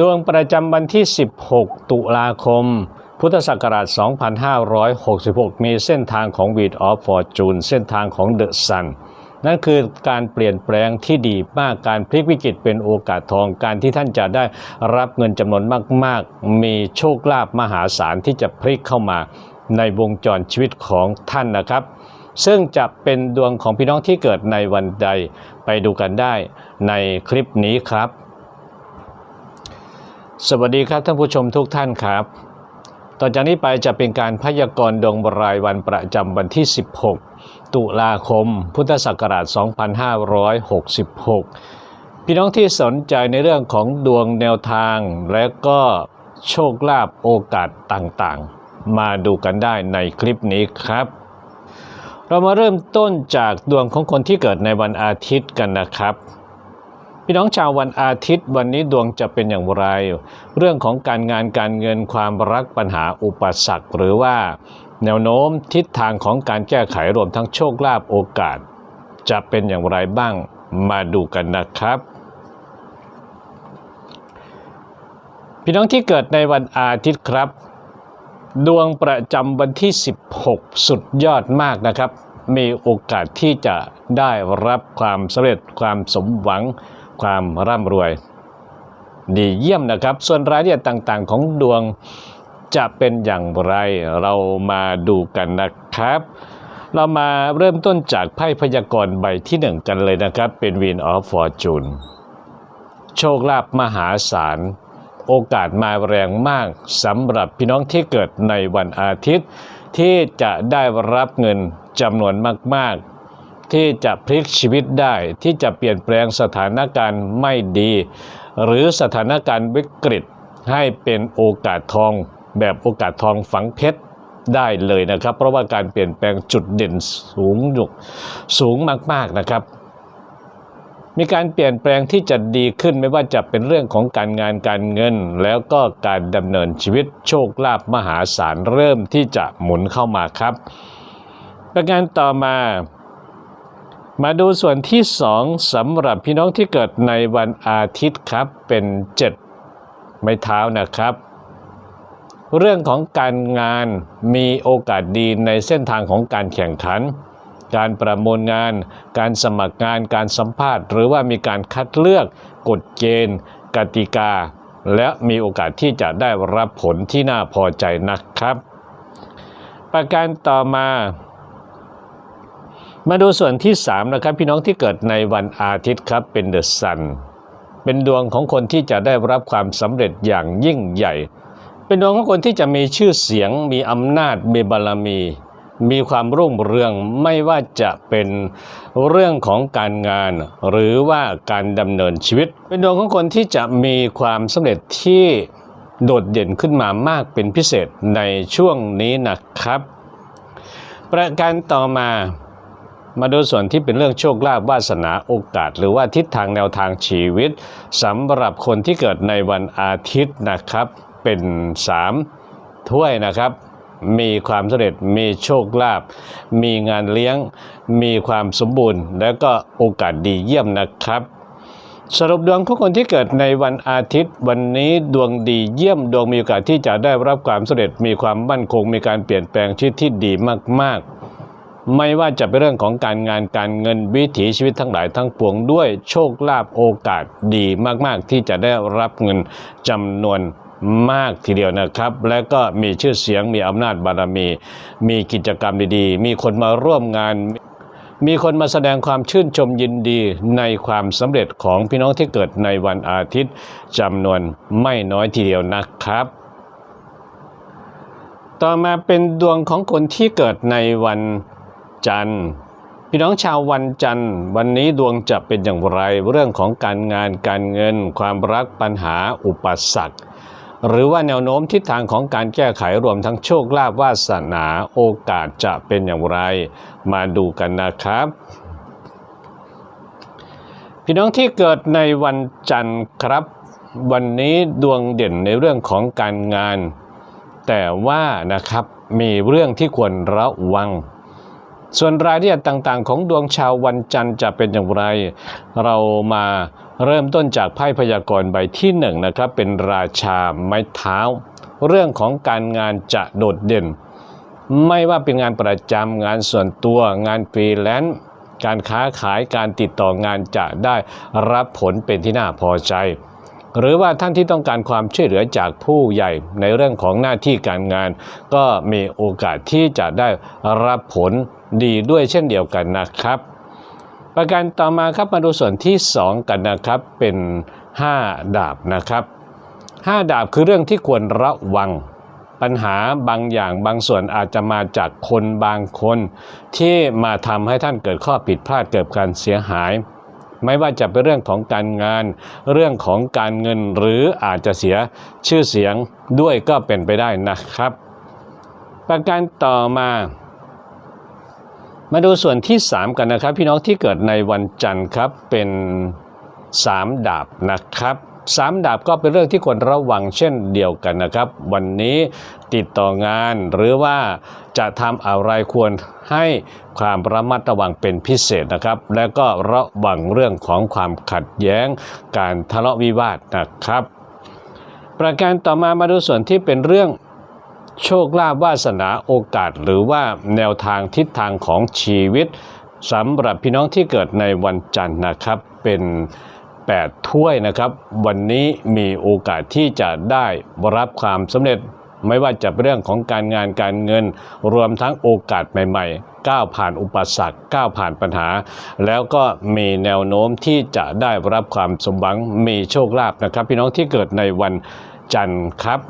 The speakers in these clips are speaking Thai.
ดวงประจำวันที่ 16 ตุลาคม พุทธศักราช 2566 มีเส้นทางของ w e e d of Fortune เส้นทางของ The Sun นั่นคือการเปลี่ยนแปลงที่ดีมากการพลิกวิกฤตเป็นโอกาสทองการที่ท่านจะได้รับเงินจำนวนมาก ๆ มีโชคลาภมหาศาลที่จะพลิกเข้ามาในวงจรชีวิตของท่านนะครับ ซึ่งจะเป็นดวงของพี่น้องที่เกิดในวันใดไปดูกันได้ในคลิปนี้ครับ สวัสดีครับท่านผู้ชมทุกท่านครับ ต่อจากนี้ไปจะเป็นการพยากรณ์ดวงรายวันประจำวันที่ 16 ตุลาคม พุทธศักราช 2566 พี่น้องที่สนใจในเรื่องของดวงแนวทาง และก็โชคลาภโอกาสต่างๆ มาดูกันได้ในคลิปนี้ครับ เรามาเริ่มต้นจากดวงของคนที่เกิดในวันอาทิตย์กันนะครับ พี่น้องชาววันอาทิตย์วันนี้ดวงจะเป็นอย่างไร เรื่องของการงานการเงินความรักปัญหาอุปสรรค หรือว่าแนวโน้มทิศทางของการแก้ไขรวมทั้งโชคลาภโอกาส จะเป็นอย่างไรบ้างมาดูกันนะครับ พี่น้องที่เกิดในวันอาทิตย์ครับ ดวงประจำวันที่ 16 สุดยอดมากนะครับ มีโอกาสที่จะได้รับความสำเร็จความสมหวัง ความร่ำรวย ดีเยี่ยมนะครับ ส่วนรายละเอียดต่างๆ ของดวงจะเป็นอย่างไรเรามาดูกันนะครับ เรามาเริ่มต้นจากไพ่พยากรณ์ใบที่หนึ่งกันเลยนะครับ เป็น Wheel of Fortune โชคลาภมหาศาลโอกาสมาแรงมากสำหรับพี่น้องที่เกิดในวันอาทิตย์ ที่จะได้รับเงินจำนวนมากๆ ที่จะพลิกชีวิตได้ ที่จะเปลี่ยนแปลงสถานการณ์ไม่ดี หรือสถานการณ์วิกฤตให้เป็นโอกาสทอง แบบโอกาสทองฝังเพชรได้เลยนะครับ เพราะว่าการเปลี่ยนแปลงจุดเด่นสูงอยู่สูงมาก ๆนะครับ มีการเปลี่ยนแปลงที่จะดีขึ้นไม่ว่าจะเป็นเรื่องของการงานการเงิน แล้วก็การดำเนินชีวิตโชคลาภมหาศาลเริ่มที่จะหมุนเข้ามาครับประการต่อมา มาดูส่วนที่สองสำหรับพี่น้องที่เกิดในวันอาทิตย์ครับเป็นเจ็ดไม้เท้านะครับ เรื่องของการงานมีโอกาสดีในเส้นทางของการแข่งขัน การประมูลงาน การสมัครงาน การสัมภาษณ์ หรือว่ามีการคัดเลือกกฎเกณฑ์ กติกา และมีโอกาสที่จะได้รับผลที่น่าพอใจนะครับ ประการต่อมา มาดูส่วนที่3นะครับพี่น้องที่เกิดในวันอาทิตย์ครับเป็นเดอะซันเป็นดวงของคนที่จะได้รับความสำเร็จอย่างยิ่งใหญ่ เป็นดวงของคนที่จะมีชื่อเสียง มีอำนาจมีบารมี มีความรุ่งเรืองไม่ว่าจะเป็นเรื่องของการงาน หรือว่าการดำเนินชีวิต เป็นดวงของคนที่จะมีความสำเร็จที่โดดเด่นขึ้นมามากเป็นพิเศษในช่วงนี้นะครับ ประการต่อมา มาดูส่วนที่เป็นเรื่องโชคลาภวาสนาโอกาส หรือว่าทิศทางแนวทางชีวิตสำหรับคนที่เกิดในวันอาทิตย์นะครับเป็น 3 ถ้วยนะครับ มีความสำเร็จมีโชคลาภมีงานเลี้ยง มีความสมบูรณ์ และก็โอกาสดีเยี่ยมนะครับสรุปดวงของคนที่เกิดในวันอาทิตย์ วันนี้ดวงดีเยี่ยมดวงมีโอกาสที่จะได้รับความสำเร็จมีความมั่นคงมีการเปลี่ยนแปลงชีวิตที่ดีมากๆ ไม่ว่าจะเป็นเรื่องของการงานการเงินวิถีชีวิตทั้งหลายทั้งปวงด้วยโชคลาภโอกาสดีมากๆ ที่จะได้รับเงินจำนวนมากทีเดียวนะครับ และก็มีชื่อเสียงมีอำนาจบารมี มีกิจกรรมดีๆ มีคนมาร่วมงานมีคนมาแสดงความชื่นชมยินดีในความสำเร็จของพี่น้องที่เกิดในวันอาทิตย์จำนวนไม่น้อยทีเดียวนะครับ ต่อมาเป็นดวงของคนที่เกิดในวัน จันทร์พี่น้องชาววันจันทร์ วันนี้ดวงจะเป็นอย่างไรเรื่องของการงานการเงิน ความรักปัญหาอุปสรรคหรือว่าแนวโน้มทิศทางของการแก้ไขรวมทั้งโชคลาภวาสนาโอกาสจะเป็นอย่างไร มาดูกันนะครับ พี่น้องที่เกิดในวันจันทร์ครับ วันนี้ดวงเด่นในเรื่องของการงาน แต่ว่านะครับมีเรื่องที่ควรระวัง ส่วนรายละเอียดต่างๆ ของดวงชาววันจันทร์จะเป็นอย่างไร เรามาเริ่มต้นจากไพ่พยากรณ์ใบที่หนึ่งนะครับ เป็นราชาไม้เท้า เรื่องของการงานจะโดดเด่น ไม่ว่าเป็นงานประจำงานส่วนตัวงานฟรีแลนซ์การค้าขายการติดต่องานจะได้รับผลเป็นที่น่าพอใจ หรือว่าท่านที่ต้องการความช่วยเหลือจากผู้ใหญ่ในเรื่องของหน้าที่การงาน ก็มีโอกาสที่จะได้รับผลดีด้วยเช่นเดียวกันนะครับ ประการต่อมาครับมาดูส่วนที่ 2 กันนะครับเป็น 5 ดาบนะครับ 5 ดาบคือเรื่องที่ควรระวังปัญหาบางอย่างบางส่วนอาจจะมาจากคนบางคน ที่มาทำให้ท่านเกิดข้อผิดพลาดเกิดการเสียหาย ไม่ว่าจะเป็นเรื่องของการงาน เรื่องของการเงินหรืออาจจะเสียชื่อเสียงด้วยก็เป็นไปได้นะครับ ประการต่อมา มาดูส่วนที่ 3 กันนะครับ พี่น้องที่เกิดในวันจันทร์ครับเป็น 3 ดาบนะครับ สามดาบก็เป็นเรื่องที่ควรระวังเช่นเดียวกันนะครับ วันนี้ติดต่องานหรือว่าจะทำอะไรควรให้ความระมัดระวังเป็นพิเศษนะครับ และก็ระวังเรื่องของความขัดแย้ง การทะเลาะวิวาทนะครับ ประการต่อมามาดูส่วนที่เป็นเรื่องโชคลาภวาสนาโอกาส หรือว่าแนวทางทิศทางของชีวิตสำหรับพี่น้องที่เกิดในวันจันทร์นะครับเป็น 8 ถ้วยนะครับ วันนี้มีโอกาสที่จะได้รับความสำเร็จไม่ว่าจะเป็นเรื่องของการงานการเงิน รวมทั้งโอกาสใหม่ๆ ก้าวผ่านอุปสรรคก้าวผ่านปัญหา แล้วก็มีแนวโน้มที่จะได้รับความสมหวังมีโชคลาภนะครับ พี่น้องที่เกิดในวันจันทร์ครับ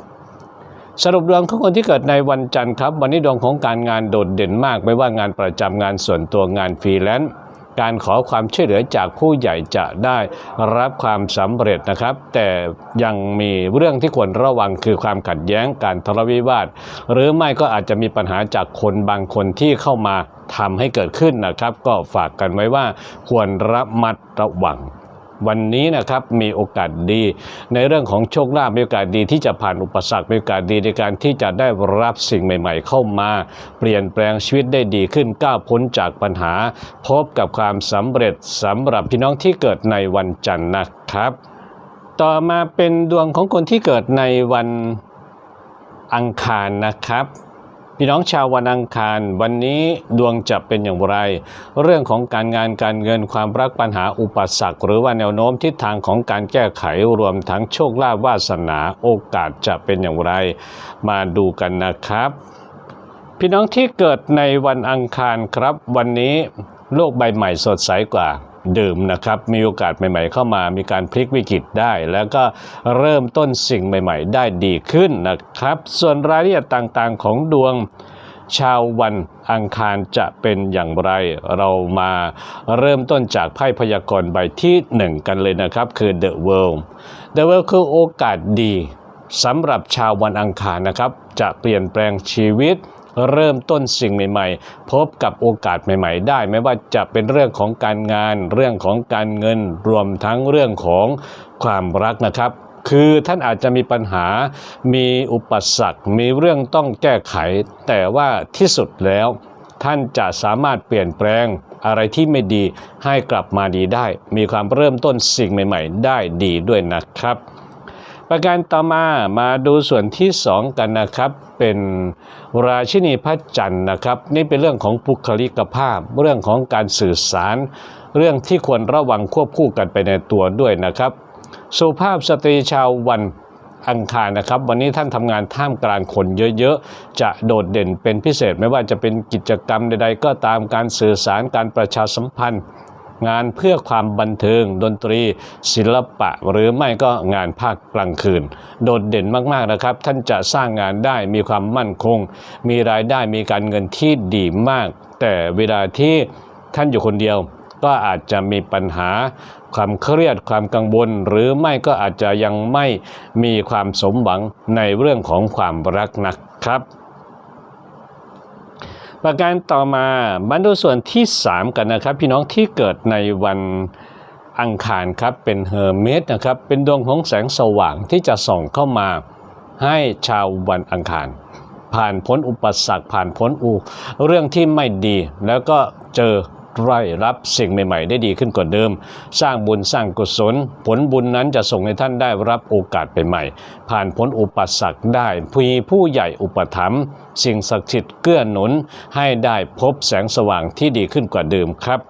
สรุปดวงของคนที่เกิดในวันจันทร์ครับ วันนี้ดวงของการงานโดดเด่นมาก ไม่ว่างานประจำงานส่วนตัวงานฟรีแลนซ์ การขอความช่วยเหลือจากผู้ใหญ่จะได้รับความสำเร็จนะครับ แต่ยังมีเรื่องที่ควรระวังคือความขัดแย้งการทะเลาะวิวาท หรือไม่ก็อาจจะมีปัญหาจากคนบางคนที่เข้ามาทำให้เกิดขึ้นนะครับ ก็ฝากกันไว้ว่าควรระมัดระวัง วันนี้นะครับมีโอกาสดี ในเรื่องของโชคลาภมีโอกาสดีที่จะผ่านอุปสรรคมีโอกาสดีในการที่จะได้รับสิ่งใหม่ ๆ เข้ามา เปลี่ยนแปลงชีวิตได้ดีขึ้นก้าวพ้นจากปัญหา พบกับความสำเร็จสำหรับพี่น้องที่เกิดในวันจันทร์นะครับ ต่อมาเป็นดวงของคนที่เกิดในวันอังคารนะครับ พี่น้องชาววันอังคาร วันนี้ดวงจะเป็นอย่างไร เรื่องของการงานการเงินความรักปัญหาอุปสรรค หรือว่าแนวโน้มทิศทางของการแก้ไขรวมทั้งโชคลาภวาสนาโอกาสจะเป็นอย่างไร มาดูกันนะครับ พี่น้องที่เกิดในวันอังคารครับ วันนี้โลกใบใหม่สดใสกว่า เดิมนะครับ มีโอกาสใหม่ ๆ เข้ามา มีการพลิกวิกฤตได้ แล้วก็เริ่มต้นสิ่งใหม่ ๆ ได้ดีขึ้นนะครับ ส่วนรายละเอียดต่างๆ ของดวงชาววันอังคารจะเป็นอย่างไร เรามาเริ่มต้นจากไพ่พยากรณ์ใบที่หนึ่งกันเลยนะครับ คือ The World The World คือโอกาสดีสำหรับชาววันอังคารนะครับ จะเปลี่ยนแปลงชีวิต เริ่มต้นสิ่งใหม่ ๆ พบกับโอกาสใหม่ ๆ ได้ไม่ว่าจะเป็นเรื่องของการงาน เรื่องของการเงินรวมทั้งเรื่องของความรักนะครับคือท่านอาจจะมีปัญหา มีอุปสรรค มีเรื่องต้องแก้ไข แต่ว่าที่สุดแล้ว ท่านจะสามารถเปลี่ยนแปลงอะไรที่ไม่ดีให้กลับมาดีได้ มีความเริ่มต้นสิ่งใหม่ ๆ ได้ดีด้วยนะครับ ประการต่อมามาดูส่วนที่ 2 กันนะครับ เป็นราชินีพระจันทร์นะครับ นี่เป็นเรื่องของบุคลิกภาพ เรื่องของการสื่อสาร เรื่องที่ควรระวังควบคู่กันไปในตัวด้วยนะครับ สุภาพสตรีชาววันอังคารนะครับ วันนี้ท่านทำงานท่ามกลางคนเยอะๆ จะโดดเด่นเป็นพิเศษไม่ว่าจะเป็นกิจกรรมใดๆ ก็ตามการสื่อสารการประชาสัมพันธ์ งานเพื่อความบันเทิงดนตรี ศิลปะ หรือไม่ก็งานภาคกลางคืน โดดเด่นมากๆนะครับ ท่านจะสร้างงานได้มีความมั่นคง มีรายได้มีการเงินที่ดีมาก แต่เวลาที่ท่านอยู่คนเดียวก็อาจจะมีปัญหาความเครียดความกังวล หรือไม่ก็อาจจะยังไม่มีความสมหวังในเรื่องของความรักนะครับ ประการต่อมามาดูส่วนที่ 3 กันนะครับ พี่น้องที่เกิดในวันอังคารครับเป็นเฮอร์เมสนะครับ เป็นดวงของแสงสว่างที่จะส่องเข้ามาให้ชาววันอังคาร ผ่านพ้นอุปสรรคผ่านพ้นอุเรื่องที่ไม่ดีแล้วก็เจอ ได้รับสิ่งใหม่ๆ ได้ดีขึ้นกว่าเดิม สร้างบุญสร้างกุศล ผลบุญนั้นจะส่งให้ท่านได้รับโอกาสใหม่ๆผ่านพ้นอุปสรรคได้มีผู้ใหญ่อุปถัมภ์สิ่งศักดิ์สิทธิ์เกื้อหนุน ให้ได้พบแสงสว่างที่ดีขึ้นกว่าเดิมครับ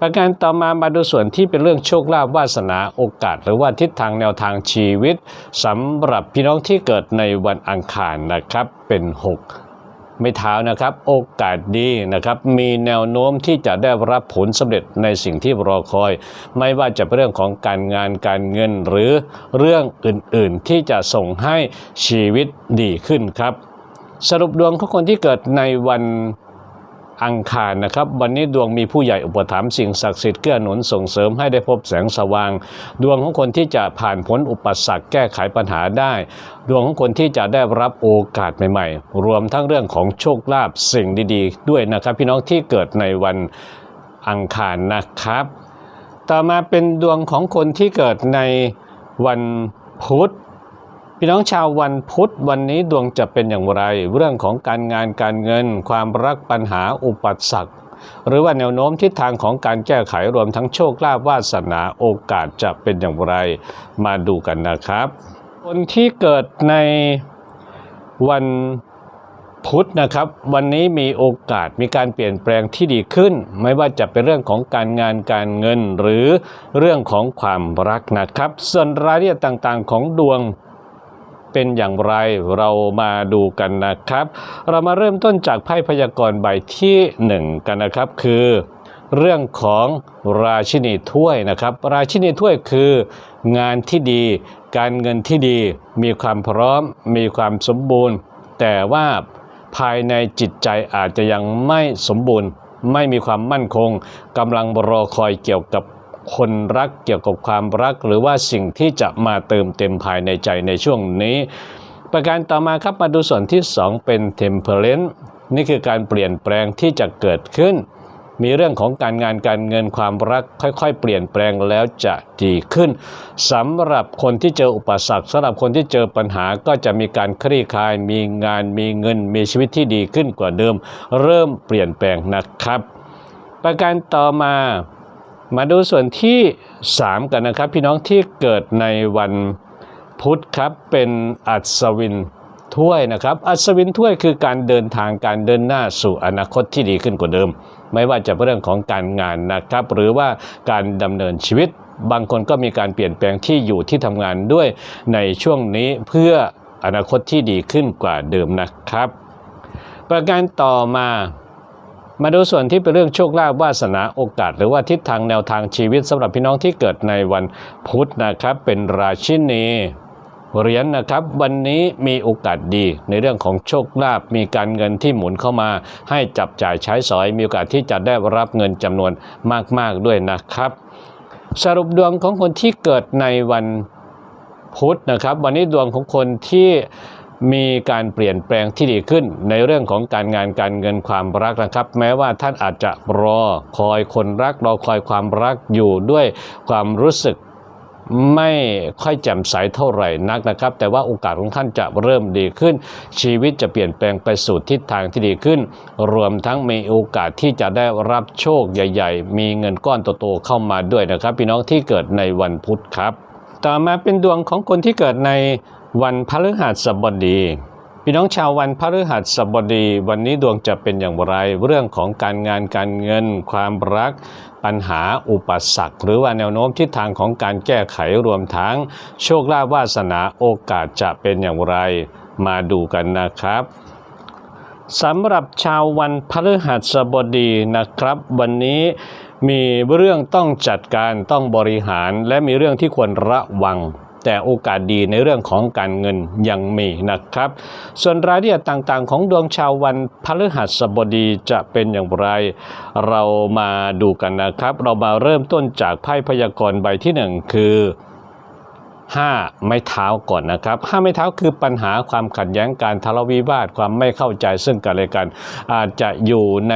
ประการต่อมามาดูส่วนที่เป็นเรื่องโชคลาภวาสนาโอกาส หรือว่าทิศทางแนวทางชีวิตสำหรับพี่น้องที่เกิดในวันอังคารนะครับเป็น 6 ไม่เท้านะครับ โอกาสดีนะครับ มีแนวโน้มที่จะได้รับผลสำเร็จในสิ่งที่รอคอย ไม่ว่าจะเป็นเรื่องของการงานการเงินหรือเรื่องอื่นๆ ที่จะส่งให้ชีวิตดีขึ้นครับ สรุปดวงของคนที่เกิดในวัน อังคารนะครับ วันนี้ดวงมีผู้ใหญ่อุปถัมภ์สิ่งศักดิ์สิทธิ์เกื้อหนุนส่งเสริมให้ได้พบแสงสว่าง ดวงของคนที่จะผ่านพ้นอุปสรรคแก้ไขปัญหาได้ ดวงของคนที่จะได้รับโอกาสใหม่ๆ รวมทั้งเรื่องของโชคลาภสิ่งดีๆ ด้วยนะครับ พี่น้องที่เกิดในวันอังคารนะครับ ต่อมาเป็นดวงของคนที่เกิดในวันพุธ พี่น้องชาววันพุธวันนี้ดวงจะเป็นอย่างไร เรื่องของการงานการเงิน ความรักปัญหาอุปสรรคหรือว่าแนวโน้มทิศทางของการแก้ไขรวมทั้งโชคลาภวาสนาโอกาสจะเป็นอย่างไร มาดูกันนะครับ คนที่เกิดในวันพุธนะครับ วันนี้มีโอกาสมีการเปลี่ยนแปลงที่ดีขึ้น ไม่ว่าจะเป็นเรื่องของการงานการเงินหรือเรื่องของความรักนะครับ ส่วนรายละเอียดต่างๆ ของดวง เป็นอย่างไรเรามาดูกันนะครับ เรามาเริ่มต้นจากไพ่พยากรณ์ใบที่หนึ่งกันนะครับคือ เรื่องของราชินีถ้วยนะครับ ราชินีถ้วยคืองานที่ดี การเงินที่ดีมีความพร้อม มีความสมบูรณ์ แต่ว่าภายในจิตใจอาจจะยังไม่สมบูรณ์ ไม่มีความมั่นคงกำลังรอคอยเกี่ยวกับ คนรักเกี่ยวกับความรัก หรือว่าสิ่งที่จะมาเติมเต็มภายในใจในช่วงนี้ ประการต่อมาครับมาดูส่วนที่ 2 เป็น temperance นี่คือการเปลี่ยนแปลงที่จะเกิดขึ้น มีเรื่องของการงานการเงินความรักค่อยๆ เปลี่ยนแปลงแล้วจะดีขึ้นสำหรับคนที่เจออุปสรรคสำหรับคนที่เจอปัญหาก็จะมีการคลี่คลาย มีงานมีเงิน มีชีวิตที่ดีขึ้นกว่าเดิม เริ่มเปลี่ยนแปลงนะครับ ประการต่อมา มาดูส่วนที่ 3 กันนะครับ พี่น้องที่เกิดในวันพุธครับเป็นอัศวินถ้วยนะครับ อัศวินถ้วยคือการเดินทางการเดินหน้าสู่อนาคตที่ดีขึ้นกว่าเดิม ไม่ว่าจะเป็นเรื่องของการงานนะครับ หรือว่าการดำเนินชีวิต บางคนก็มีการเปลี่ยนแปลงที่อยู่ที่ทำงานด้วยในช่วงนี้เพื่ออนาคตที่ดีขึ้นกว่าเดิมนะครับ ประการต่อมา มาดูส่วนที่เป็นเรื่องโชคลาภวาสนาโอกาส หรือว่าทิศทางแนวทางชีวิตสำหรับพี่น้องที่เกิดในวันพุธนะครับเป็นราชินีเหรียญนะครับวันนี้มีโอกาสดีในเรื่องของโชคลาภมีการเงินที่หมุนเข้ามา ให้จับจ่ายใช้สอยมีโอกาสที่จะได้รับเงินจำนวนมาก ๆ ด้วยนะครับ สรุปดวงของคนที่เกิดในวันพุธนะครับ วันนี้ดวงของคนที่ มีการเปลี่ยนแปลงที่ดีขึ้น ในเรื่องของการงานการเงินความรักนะครับ แม้ว่าท่านอาจจะรอคอยคนรักรอคอยความรักอยู่ด้วยความรู้สึกไม่ค่อยแจ่มใสเท่าไหร่นักนะครับ แต่ว่าโอกาสของท่านจะเริ่มดีขึ้น ชีวิตจะเปลี่ยนแปลงไปสู่ทิศทางที่ดีขึ้น รวมทั้งมีโอกาสที่จะได้รับโชคใหญ่ ๆ มีเงินก้อนโตๆเข้ามาด้วยนะครับ พี่น้องที่เกิดในวันพุธครับ ต่อมาเป็นดวงของคนที่เกิดใน วันพฤหัสบดี พี่น้องชาววันพฤหัสบดี วันนี้ดวงจะเป็นอย่างไร เรื่องของการงานการเงิน ความรัก ปัญหาอุปสรรค หรือว่าแนวโน้มทิศทางของการแก้ไขรวมทั้ง โชคลาภวาสนาโอกาสจะเป็นอย่างไร มาดูกันนะครับสำหรับชาววันพฤหัสบดีนะครับ วันนี้มีเรื่องต้องจัดการต้องบริหารและมีเรื่องที่ควรระวัง แต่โอกาสดีในเรื่องของการเงินยังมีนะครับ ส่วนรายละเอียดต่างๆ ของดวงชาววันพฤหัสบดีจะเป็นอย่างไร เรามาดูกันนะครับ เรามาเริ่มต้นจากไพ่พยากรณ์ใบที่หนึ่งคือห้าไม้เท้าก่อนนะครับห้าไม้เท้าคือปัญหาความขัดแย้งการทะเลาะวิวาทความไม่เข้าใจซึ่งกันและกัน อาจจะอยู่ใน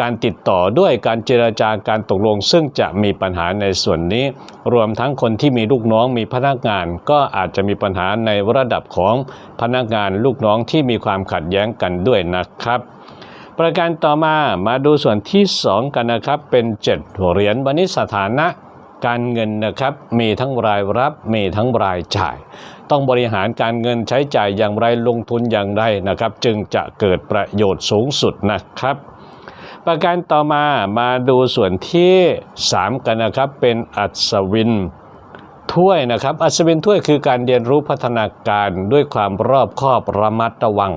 การติดต่อด้วยการเจราจาการตกลง ซึ่งจะมีปัญหาในส่วนนี้ รวมทั้งคนที่มีลูกน้องมีพนักงาน ก็อาจจะมีปัญหาในระดับของพนักงานลูกน้องที่มีความขัดแย้งกันด้วยนะครับประการต่อมามาดูส่วนที่ 2 กันนะครับ เป็น 7 เหรียญวันนี้สถานะการเงินนะครับ มีทั้งรายรับมีทั้งรายจ่าย ต้องบริหารการเงินใช้จ่ายอย่างไรลงทุนอย่างไรนะครับ จึงจะเกิดประโยชน์สูงสุดนะครับ ประการต่อมามาดูส่วนที่ 3 กันนะครับ เป็นอัศวินถ้วยนะครับ อัศวินถ้วยคือการเรียนรู้พัฒนาการด้วยความรอบคอบระมัดระวัง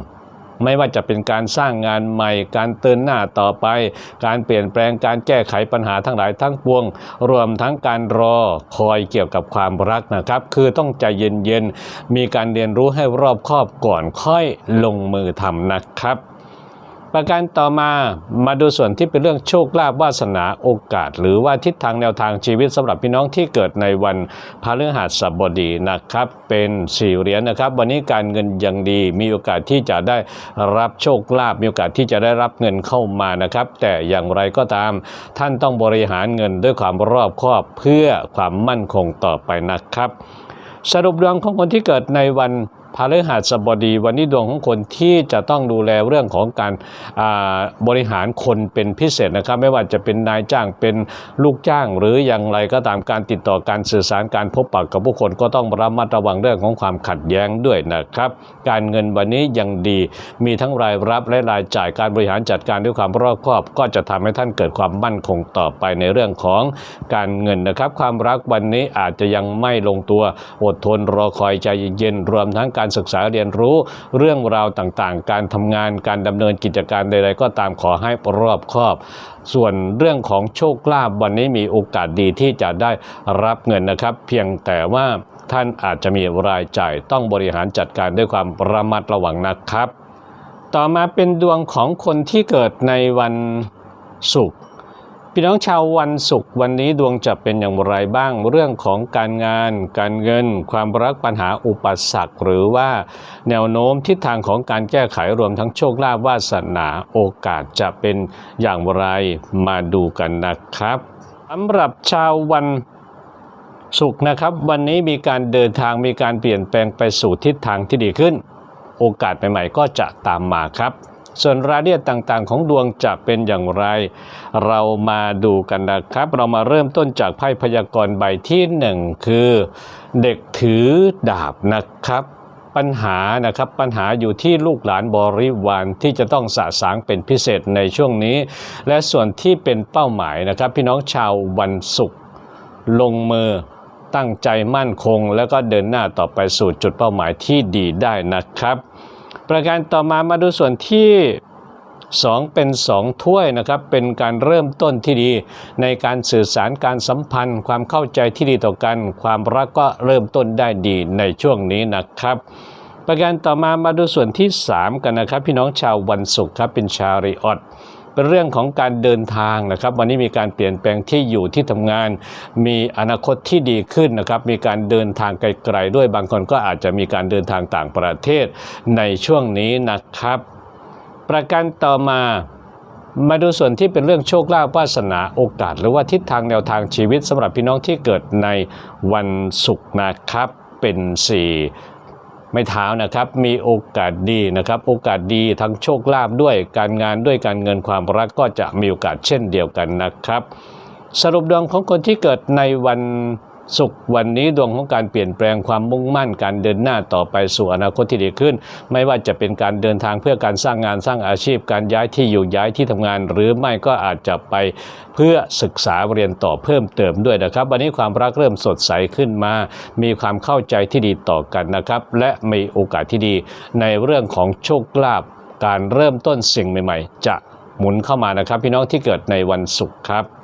ไม่ว่าจะเป็นการสร้างงานใหม่ การเตือนหน้าต่อไป การเปลี่ยนแปลงการแก้ไขปัญหาทั้งหลายทั้งปวง รวมทั้งการรอคอยเกี่ยวกับความรักนะครับ คือต้องใจเย็นๆมีการเรียนรู้ให้รอบคอบก่อนค่อยลงมือทำนะครับ ประการต่อมามาดูส่วนที่เป็นเรื่องโชคลาภวาสนาโอกาส หรือว่าทิศทางแนวทางชีวิตสำหรับพี่น้องที่เกิดในวันพฤหัสบดีนะครับ เป็นสี่เหรียญนะครับ วันนี้การเงินยังดี มีโอกาสที่จะได้รับโชคลาภมีโอกาสที่จะได้รับเงินเข้ามานะครับ แต่อย่างไรก็ตามท่านต้องบริหารเงินด้วยความรอบคอบเพื่อความมั่นคงต่อไปนะครับ สรุปดวงของคนที่เกิดในวัน พฤหัสบดีวันนี้ดวงของคนที่จะต้องดูแลเรื่องของการบริหารคนเป็นพิเศษนะครับ ไม่ว่าจะเป็นนายจ้างเป็นลูกจ้าง หรืออย่างไรก็ตามการติดต่อการสื่อสารการพบปะกับผู้คนก็ต้องระมัดระวังเรื่องของความขัดแย้งด้วยนะครับ การเงินวันนี้ยังดีมีทั้งรายรับและรายจ่ายการบริหารจัดการด้วยความรอบคอบ ก็จะทำให้ท่านเกิดความมั่นคงต่อไปในเรื่องของการเงินนะครับ ความรักวันนี้อาจจะยังไม่ลงตัวอดทนรอคอยใจเย็นรวมทั้งการการศึกษาเรียนรู้เรื่องราวต่างๆ การทำงานการดำเนินกิจการใดๆก็ตามขอให้รอบคอบ ส่วนเรื่องของโชคลาภวันนี้มีโอกาสดีที่จะได้รับเงินนะครับ เพียงแต่ว่าท่านอาจจะมีรายจ่ายต้องบริหารจัดการด้วยความระมัดระวังนะครับ ต่อมาเป็นดวงของคนที่เกิดในวันศุกร์ พี่น้องชาววันศุกร์วันนี้ดวงจะเป็นอย่างไรบ้างเรื่องของการงาน การเงิน ความรักปัญหาอุปสรรค หรือว่าแนวโน้มทิศทางของการแก้ไขรวมทั้งโชคลาภวาสนาโอกาสจะเป็นอย่างไรมาดูกันนะครับสำหรับชาววันศุกร์นะครับวันนี้มีการเดินทางมีการเปลี่ยนแปลงไปสู่ทิศทางที่ดีขึ้น โอกาสใหม่ๆก็จะตามมาครับ ส่วนรายละเอียดต่างๆ ของดวงจะเป็นอย่างไร เรามาดูกันนะครับ เรามาเริ่มต้นจากไพ่พยากรณ์ใบที่หนึ่งคือ เด็กถือดาบนะครับปัญหานะครับปัญหาอยู่ที่ลูกหลานบริวารที่จะต้องสะสางเป็นพิเศษในช่วงนี้ และส่วนที่เป็นเป้าหมายนะครับ พี่น้องชาววันศุกร์ลงมือตั้งใจมั่นคง แล้วก็เดินหน้าต่อไปสู่จุดเป้าหมายที่ดีได้นะครับ ประการต่อมามาดูส่วนที่ 2 เป็น 2 ถ้วยนะครับ เป็นการเริ่มต้นที่ดี ในการสื่อสารการสัมพันธ์ ความเข้าใจที่ดีต่อกัน ความรักก็เริ่มต้นได้ดีในช่วงนี้นะครับ ประการต่อมามาดูส่วนที่ 3 กันนะครับ พี่น้องชาววันศุกร์ครับเป็นชาวริออต เป็นเรื่องของการเดินทางนะครับ วันนี้มีการเปลี่ยนแปลงที่อยู่ที่ทำงาน มีอนาคตที่ดีขึ้นนะครับ มีการเดินทางไกลๆด้วยบางคนก็อาจจะมีการเดินทางต่างประเทศในช่วงนี้นะครับ ประการต่อมามาดูส่วนที่เป็นเรื่องโชคลาภวาสนาโอกาส หรือว่าทิศทางแนวทางชีวิตสำหรับพี่น้องที่เกิดในวันศุกร์นะครับเป็นสี ไม่เท้านะครับ มีโอกาสดีนะครับ โอกาสดีทั้งโชคลาภด้วยการงานด้วยการเงินความรักก็จะมีโอกาสเช่นเดียวกันนะครับ สรุปดวงของคนที่เกิดในวัน ศุกวันนี้ดวงของการเปลี่ยนแปลงความมุ่งมั่นการเดินหน้าต่อไปสู่อนาคตที่ดีขึ้น ไม่ว่าจะเป็นการเดินทางเพื่อการสร้างงานสร้างอาชีพ การย้ายที่อยู่ย้ายที่ทำงาน หรือไม่ก็อาจจะไปเพื่อศึกษาเรียนต่อเพิ่มเติมด้วยนะครับ วันนี้ความรักเริ่มสดใสขึ้นมา มีความเข้าใจที่ดีต่อกันนะครับ และมีโอกาสที่ดี ในเรื่องของโชคลาภการเริ่มต้นสิ่งใหม่ ๆ จะหมุนเข้ามานะครับ พี่น้องที่เกิดในวันศุกร์ครับ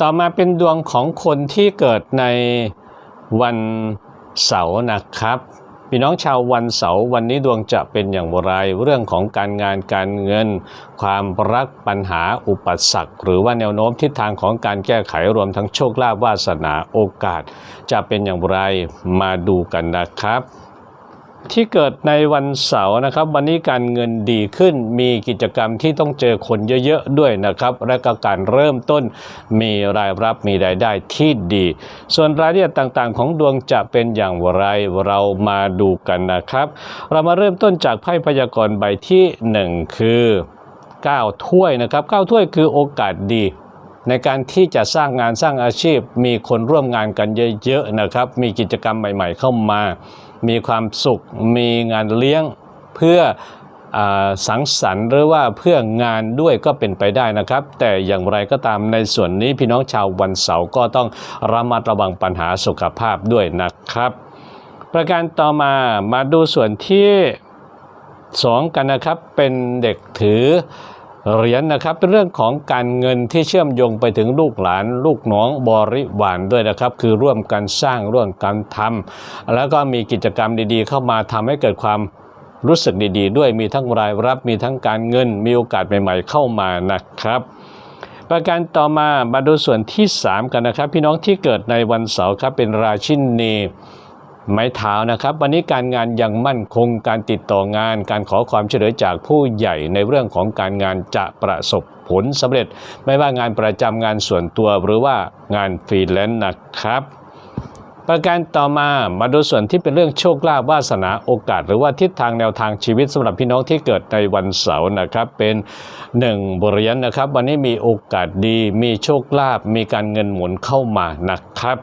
ต่อมาเป็นดวงของคนที่เกิดในวันเสาร์นะครับพี่น้องชาววันเสาร์วันนี้ดวงจะเป็นอย่างไรเรื่องของการงานการเงิน ความรักปัญหาอุปสรรค หรือว่าแนวโน้มทิศทางของการแก้ไขรวมทั้งโชคลาภวาสนาโอกาส จะเป็นอย่างไรมาดูกันนะครับ ที่เกิดในวันเสาร์นะครับ วันนี้การเงินดีขึ้น มีกิจกรรมที่ต้องเจอคนเยอะๆด้วยนะครับ และก็การเริ่มต้นมีรายรับมีรายได้ที่ดี ส่วนรายละเอียดต่างๆ ของดวงจะเป็นอย่างไรเรามาดูกันนะครับ เรามาเริ่มต้นจากไพ่พยากรณ์ใบที่หนึ่งคือ 9 ถ้วยนะครับ 9 ถ้วยคือโอกาสดีในการที่จะสร้างงานสร้างอาชีพ มีคนร่วมงานกันเยอะๆนะครับ มีกิจกรรมใหม่ ๆ เข้ามา มีความสุข มีงานเลี้ยงเพื่ออสังสรรค์หรือว่าเพื่องานด้วยก็เป็นไปได้นะครับ แต่อย่างไรก็ตามในส่วนนี้พี่น้องชาววันเสาร์ก็ต้องระมัดระวังปัญหาสุขภาพด้วยนะครับ ประการต่อมามาดูส่วนที่สองกันนะครับเป็นเด็กถือ เหรียญนะครับเป็นเรื่องของการเงินที่เชื่อมโยงไปถึงลูกหลาน ลูกน้องบริวารด้วยนะครับ คือร่วมกันสร้างร่วมกันทำแล้วก็มีกิจกรรมดีๆ เข้ามาทำให้เกิดความรู้สึกดีๆ ด้วยมีทั้งรายรับมีทั้งการเงิน มีโอกาสใหม่ๆเข้ามานะครับประการต่อมามาดูส่วนที่ 3 กันนะครับ พี่น้องที่เกิดในวันเสาร์ครับเป็นราชินี ไม้เท้านะครับ วันนี้การงานยังมั่นคงการติดต่องาน การขอความช่วยเหลือจากผู้ใหญ่ในเรื่องของการงานจะประสบผลสำเร็จ ไม่ว่างานประจำงานส่วนตัวหรือว่างานฟรีแลนซ์นะครับประการต่อมามาดูส่วนที่เป็นเรื่องโชคลาภวาสนาโอกาส หรือว่าทิศทางแนวทางชีวิตสำหรับพี่น้องที่เกิดในวันเสาร์นะครับ เป็นหนึ่งบริยันนะครับ วันนี้มีโอกาสดี มีโชคลาภมีการเงินหมุนเข้ามานะครับ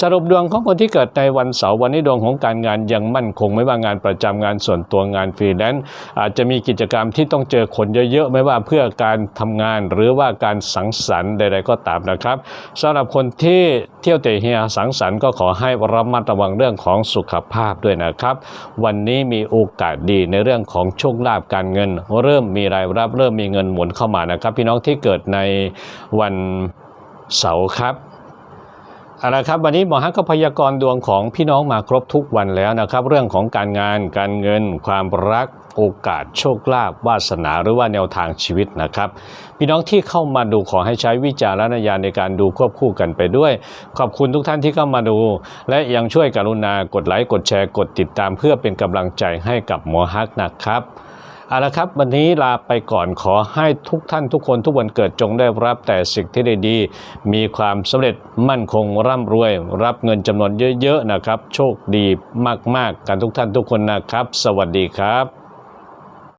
สรุปดวงของคนที่เกิดในวันเสาร์วันนี้ดวงของการงานยังมั่นคงไม่ว่างานประจำงานส่วนตัวงานฟรีแลนซ์อาจจะมีกิจกรรมที่ต้องเจอคนเยอะๆ ไม่ว่าเพื่อการทำงานหรือว่าการสังสรรค์ใดๆก็ตามนะครับสำหรับคนที่เที่ยวเตะเฮียสังสรรค์ก็ขอให้ระมัดระวังเรื่องของสุขภาพด้วยนะครับ วันนี้มีโอกาสดีในเรื่องของโชคลาภการเงิน เริ่มมีรายรับเริ่มมีเงินหมุนเข้ามานะครับ พี่น้องที่เกิดในวันเสาร์ครับ เอาละครับวันนี้หมอฮักก็พยากรณ์ดวงของพี่น้องมาครบทุกวันแล้วนะครับ เรื่องของการงานการเงิน ความรักโอกาสโชคลาภวาสนาหรือว่าแนวทางชีวิตนะครับ พี่น้องที่เข้ามาดูขอให้ใช้วิจารณญาณในการดูควบคู่กันไปด้วย ขอบคุณทุกท่านที่เข้ามาดู และยังช่วยกรุณากดไลค์กดแชร์กดติดตามเพื่อเป็นกำลังใจให้กับหมอฮักนะครับ เอาละครับวันนี้ลาไปก่อนขอให้ทุกท่านทุกคนทุกวันเกิดจงได้รับแต่สิ่งที่ได้ดี มีความสำเร็จมั่นคงร่ำรวย รับเงินจำนวนเยอะๆนะครับ โชคดีมากๆ กันทุกท่านทุกคนนะครับ สวัสดีครับ